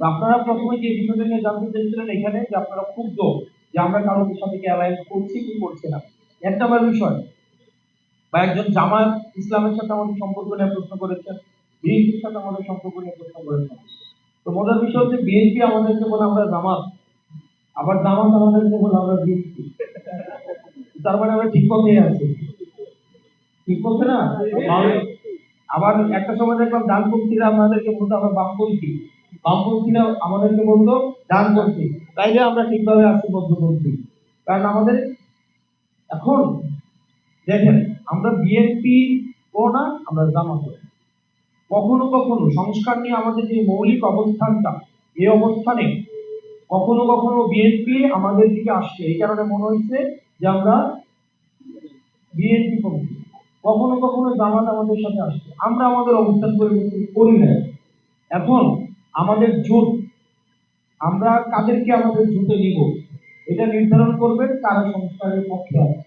তো আপনারা প্রথমে যে বিষয়টা নিয়ে জানতে চেয়েছিলেন এখানে যে আপনারা ক্ষুব্ধ যে আমরা কারোর সাথে কি অ্যালায়েন্স করছি কি করছি না। এক নম্বর বিষয়। বা একজন জামাত ইসলামের সাথে আমাদের সম্পর্ক নিয়ে প্রশ্ন করেছেন বিএনপির সাথে আমাদের সম্পর্ক নিয়ে প্রশ্ন করেছেন। তো মজার বিষয় হচ্ছে বিএনপি আমাদেরকে বলে আমরা জামাত আবার জামাত আমাদেরকে বলে আমরা বিএনপি। তার মানে আমরা ঠিক পথে আছি। ঠিক পথে না? আবার একটা সময় দেখলাম ডানপন্থীরা আমাদেরকে বলতো আমরা বামপন্থী। বামপন্থীরা আমাদেরকে বলতো ডানপন্থী তাইলে আমরা ঠিকভাবে আছি মধ্যপন্থী কারণ আমাদের এখন দেখেন, আমরা বিএনপি ও না, আমরা জামা জামাত। কখনো কখনো সংস্কার নিয়ে আমাদের যে মৌলিক অবস্থানটা এই অবস্থানে কখনো কখনো বিএনপি আমাদের দিকে আসছে। এই কারণে মনে হয়েছে যে আমরা বিএনপি পন্থী কখনো কখনো জামাত আমাদের সাথে আসছে। আমরা আমাদের অবস্থান পরিবর্তন করি না এখন আমাদের জোট, আমরা কাদেরকে আমাদের জোটে নিব? এটা নির্ধারণ করবেন কারা সংস্কারের পক্ষে আছে।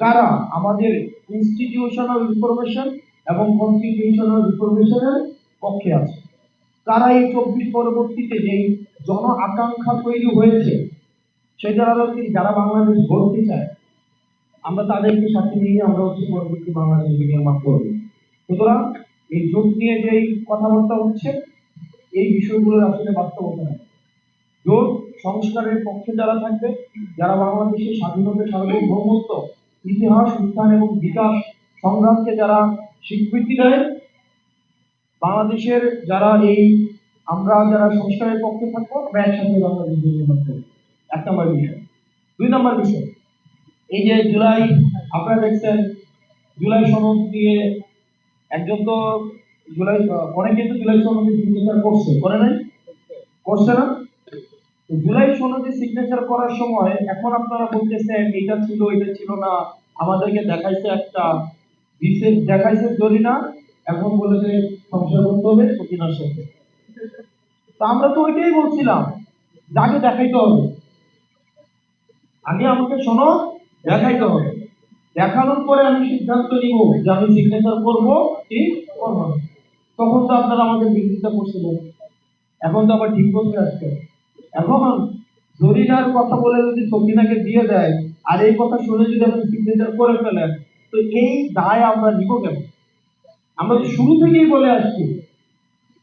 কারা? আমাদের ইনস্টিটিউশনাল রিফরমেশন এবং কনস্টিটিউশনাল রিফরমেশনের পক্ষে আছে। কারা এই চব্বিশ পরবর্তীতে যেই জন আকাঙ্ক্ষা তৈরি হয়েছে, সেটার আলোকে যারা বাংলাদেশ গড়তে চায়, আমরা তাদেরকে সাথে নিয়ে আমরা হচ্ছে পরবর্তী বাংলাদেশ নির্মাণ করব। সুতরাং এই জোট নিয়ে যে কথাবার্তা হচ্ছে এই বিষয়গুলোর আসলে বাস্তবতা নেই জোট সংস্কারের পক্ষে যারা থাকবে, যারা বাংলাদেশের স্বাধীনতা, সার্বভৌমত্ব, ইতিহাস, উত্থান এবং বিকাশ সংগ্রামকে যারা স্বীকৃতি দেয়, বাংলাদেশের যারা এই আমরা যারা সংস্কারের পক্ষে থাকব, আমরা একসাথে বাংলাদেশ নির্মাণ করব এক নম্বর বিষয়। দুই নম্বর বিষয়, এই যে জুলাই, আপনারা দেখছেন, জুলাই সনদ দিয়ে একজন তো জুলাই অনেকে তো জুলাই সনদে সিগনেচার করছে, করে নাই? করছে না? জুলাই সনদে সিগনেচার করার সময় এখন আপনারা বলতেছেন, এটা ছিল এটা ছিল না, আমাদেরকে দেখাইছে একটা দিছে দেখাইছে জরিনা এখন বলে যে সংশয় করতে হবে সতীনার সাথে। তা আমরা তো ওইটাই বলছিলাম যাকে দেখাইতে হবে। আগে আমাকে শোনো, দেখাইতে হবে। দেখানোর পরে আমি সিদ্ধান্ত নিব যে আমি সিগনেচার করব কি করব না। তখন তো আপনারা আমাদের বিরোধিতা করছিলেন। এখন তো আবার ঠিক করতে আসছে এখন জরিনার কথা বলে যদি সকিনাকে দিয়ে দেয়, আর এই কথা শুনে যদি আপনি সিগনেচার করে ফেলেন, তো এই দায় আমরা নিব কেন? আমরা তো শুরু থেকেই বলে আসছি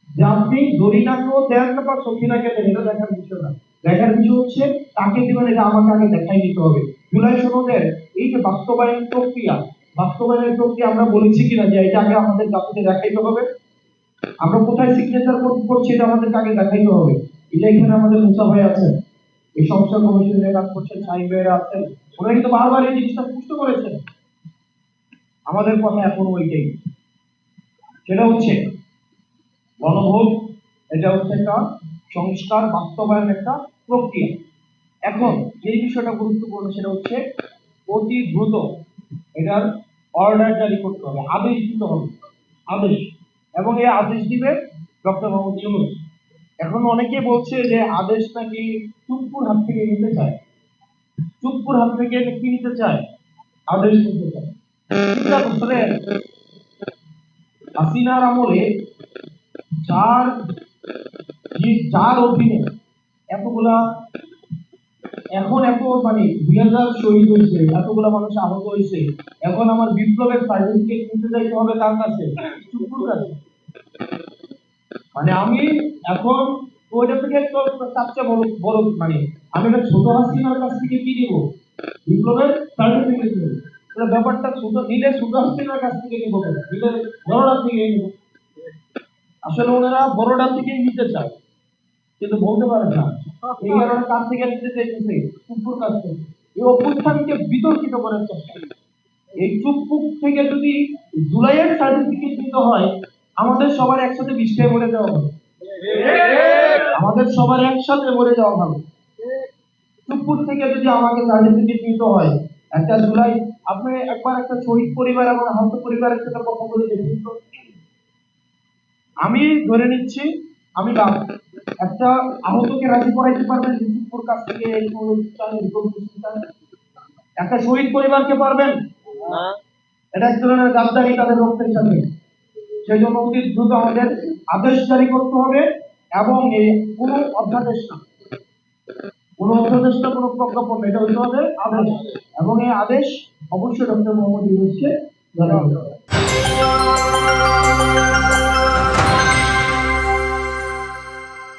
যে আপনি জরিনাকেও দেন না, বা সকিনাকে দেন এটা দেখার বিষয় না। দেখার বিষয় হচ্ছে, তাকে দিবেন, এটা আমাকে আগে দেখাই নিতে হবে। জুলাই সনদের এই যে বাস্তবায়ন প্রক্রিয়া, বাস্তবায়নের প্রক্রিয়া আমরা বলেছি কিনা, যে এটা আগে আমাদের জাতিকে দেখাইতে হবে। আমরা কোথায় সিগনেচার করছি এটা আমাদের আগে দেখাইতে হবে। এটা এখানে আমাদের মুসা ভাই আছেন এই সংস্থা কমিশনের কাজ করছেন সাইন ভাইরা আছেন ওরা কিন্তু বারবার এই জিনিসটা পুষ্ট করেছেন আমাদের কথা এখন ওইটাই। সেটা হচ্ছে, গণভোট, এটা হচ্ছে একটা সংস্কার, বাস্তবায়ন একটা প্রক্রিয়া। এখন যে বিষয়টা গুরুত্বপূর্ণ সেটা হচ্ছে, অতি দ্রুত এটার অর্ডার জারি করতে হবে। আদেশ দিতে হবে। আদেশ। এবং এই আদেশ দিবে ডক্টর মোহাম্মদ ইউনুস। এখন অনেকে বলছে যে আদেশ নাকি চুপ্পুর হাত থেকে নিতে চায়। চুপ্পুর হাত থেকে কি নিতে চায়? আদেশ নিতে চায়। হাসিনার আমলে যার যার অধীনে এতগুলা এখন এত মানে দুই হাজার হয়েছে, এতগুলা মানুষ আহত হয়েছে, এখন আমার বিপ্লবের সার্টিফিকেট নিতে যাইতে হবে কার কাছে? মানে আমি এখন ওইটা থেকে তার বড় বড় মানে আমি একটা ছোট হাসিনার কাছ থেকে কি নিব? বিপ্লবের সার্টিফিকেট নিব ব্যাপারটা ছোট নিলে ছোট হাসিনার কাছ থেকে নিব? নিলে বড়টার থেকে নিব। আসলে ওনারা বড়টার থেকেই নিতে চায়। কিন্তু বলতে পারে না। এই কারণে কাছ থেকে চাইতেছে চুপুর কাছ থেকে এই অভ্যুত্থানকে বিতর্কিত করার চেষ্টা এই চুপপুক থেকে যদি জুলাইয়ের সার্টিফিকেট দিতে হয় আমাদের সবার একসাথে বিষ্টায় মরে যাওয়া ভালো আমাদের সবার একসাথে মরে যাওয়া হবে। চুপপুর থেকে যদি আমাকে সার্টিফিকেট নিতে হয় একটা জুলাই আপনি একবার একটা শহীদ পরিবার এবং আহত পরিবারের সাথে কথা বলে দেখুন। আমি ধরে নিচ্ছি আমি বাপ একটা আহতকে রাজি করাইতে পারবেন যে কাছ থেকে একটা শহীদ পরিবারকে পারবেন? এটা এক ধরনের গাদ্দারি তাদের রক্তের সাথে। সেই জন্য অতি দ্রুত আমাদের আদেশ জারি করতে হবে এবং এই কোনো অধ্যাদেশ না। কোনো অধ্যাদেশ না কোনো প্রজ্ঞাপন না, এটা হচ্ছে হবে আদেশ। এবং এই আদেশ অবশ্যই ডক্টর মোহাম্মদ ইউনুসকে জানানো হবে।